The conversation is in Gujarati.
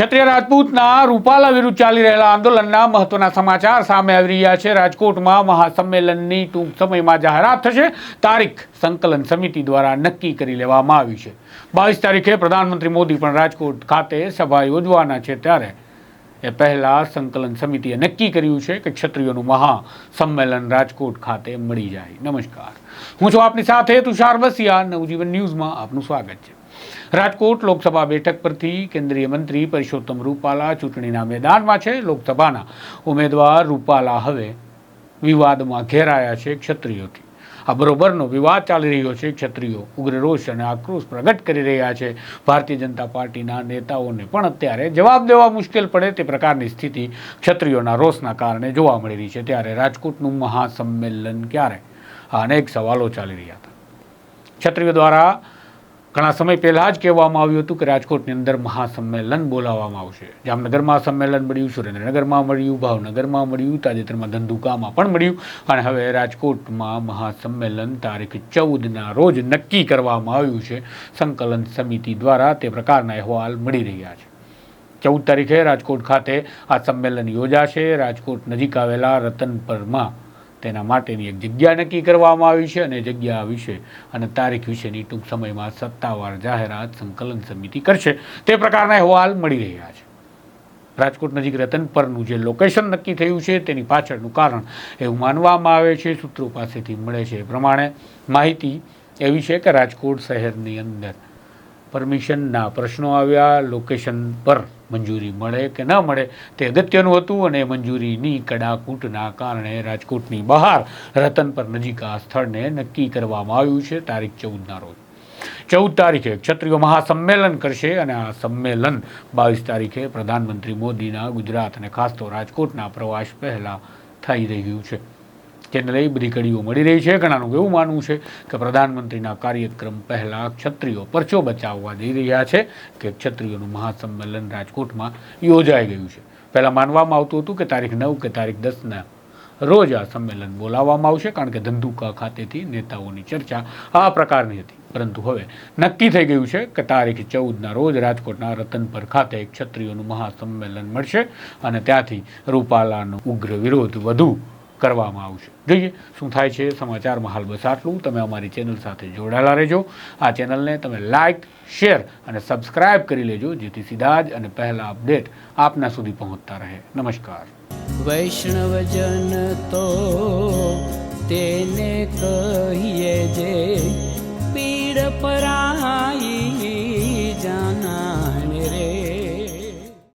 ક્ષત્રિય રાજપૂતના રૂપાલા વિરુદ્ધ ચાલી રહેલા આંદોલનના મહત્વના સમાચાર સામે આવી રહ્યા છે. રાજકોટમાં મહાસંમેલનની ટૂંક સમયમાં જાહેરાત થશે. તારીખ સંકલન સમિતિ દ્વારા નક્કી કરી લેવામાં આવી છે. બાવીસ તારીખે પ્રધાનમંત્રી મોદી પણ રાજકોટ ખાતે સભા યોજવાના છે. ત્યારે એ પહેલાં સંકલન સમિતિએ નક્કી કર્યું છે કે ક્ષત્રિયોનું મહાસંમેલન રાજકોટ ખાતે મળી જાય. નમસ્કાર. હું છું આપની સાથે તુષાર બસિયા નવજીવન ન્યૂઝમાં આપનું સ્વાગત છે. રાજકોટ લોકસભા બેઠક પરથી કેન્દ્રીય મંત્રી પરસોત્તમ રૂપાલા ચૂંટણીના મેદાનમાં છે. લોકસભાના ઉમેદવાર રૂપાલા હવે વિવાદમાં ઘેરાયા છે ક્ષત્રિયોથી. આ બરોબરનો વિવાદ ચાલી રહ્યો છે. ક્ષત્રિયો ઉગ્ર રોષ અને આક્રોશ પ્રગટ કરી રહ્યા છે. ભારતીય જનતા પાર્ટીના નેતાઓને પણ અત્યારે જવાબ દેવા મુશ્કેલ પડે તે પ્રકારની સ્થિતિ ક્ષત્રિયોના રોષના કારણે જોવા મળી રહી છે. ત્યારે રાજકોટનું મહાસંમેલન ક્યારે? અનેક સવાલો ચાલી રહ્યા હતા. ક્ષત્રિયો દ્વારા ઘણા સમય પહેલાં જ કહેવામાં આવ્યું હતું કે રાજકોટની અંદર મહાસંમેલન બોલાવવામાં આવશે. જામનગરમાં સંમેલન મળ્યું, સુરેન્દ્રનગરમાં મળ્યું, ભાવનગરમાં મળ્યું, તાજેતરમાં ધંધુકામાં પણ મળ્યું અને હવે રાજકોટમાં મહાસંમેલન તારીખ ચૌદના રોજ નક્કી કરવામાં આવ્યું છે. સંકલન સમિતિ દ્વારા તે પ્રકારના અહેવાલ મળી રહ્યા છે. ચૌદ તારીખે રાજકોટ ખાતે આ સંમેલન યોજાશે. રાજકોટ નજીક આવેલા રતનપરમાં તેના માટેની એક જગ્યા નક્કી કરવામાં આવી છે અને જગ્યા વિશે અને તારીખ વિશેની ટૂંક સમયમાં સત્તાવાર જાહેરાત સંકલન સમિતિ કરશે. તે પ્રકારના અહેવાલ મળી રહ્યા છે. રાજકોટ નજીક રતનપરનું જે લોકેશન નક્કી થયું છે તેની પાછળનું કારણ એવું માનવામાં આવે છે. સૂત્રો પાસેથી મળે છે એ પ્રમાણે માહિતી એવી છે કે રાજકોટ શહેરની અંદર પરમિશનના પ્રશ્નો આવ્યા લોકેશન પર મંજૂરી મળે કે ન મળે તે અગત્યનું હતું અને મંજૂરીની કડાકૂટના કારણે રાજકોટની બહાર રતન પર નજીક આ સ્થળને નક્કી કરવામાં આવ્યું છે, તારીખ ચૌદના રોજ. ચૌદ તારીખે ક્ષત્રિયો મહાસંમેલન કરશે અને આ સંમેલન બાવીસ તારીખે પ્રધાનમંત્રી મોદીના ગુજરાત અને ખાસ તો રાજકોટના પ્રવાસ પહેલાં થઈ રહ્યું છે. જેને લઈ બધી કડીઓ મળી રહી છે. ઘણાનું એવું માનવું છે કે પ્રધાનમંત્રીના કાર્યક્રમ પહેલાં ક્ષત્રિયો પરચો બચાવવા જઈ રહ્યા છે કે ક્ષત્રિયોનું મહાસંમેલન રાજકોટમાં યોજાઈ ગયું છે. પહેલાં માનવામાં આવતું હતું કે તારીખ નવ કે તારીખ દસના રોજ આ સંમેલન બોલાવવામાં આવશે કારણ કે ધંધુકા ખાતેથી નેતાઓની ચર્ચા આ પ્રકારની હતી. પરંતુ હવે નક્કી થઈ ગયું છે કે તારીખ ચૌદના રોજ રાજકોટના રતનપર ખાતે ક્ષત્રિયોનું મહાસંમેલન મળશે અને ત્યાંથી રૂપાલાનો ઉગ્ર વિરોધ વધુ કરવામાં આવશે. જોઈએ શું થાય છે સમાચારમાં હાલ બસ આટલું તમે અમારી ચેનલ સાથે જોડાયેલા રહેજો. આ ચેનલને તમે લાઇક શેર અને સબસ્ક્રાઇબ કરી લેજો, જેથી સીધા જ અને પહેલા અપડેટ આપના સુધી પહોંચતા રહે. નમસ્કાર. વૈષ્ણવજન તો તેને કહીએ જે પીડ પરાઈ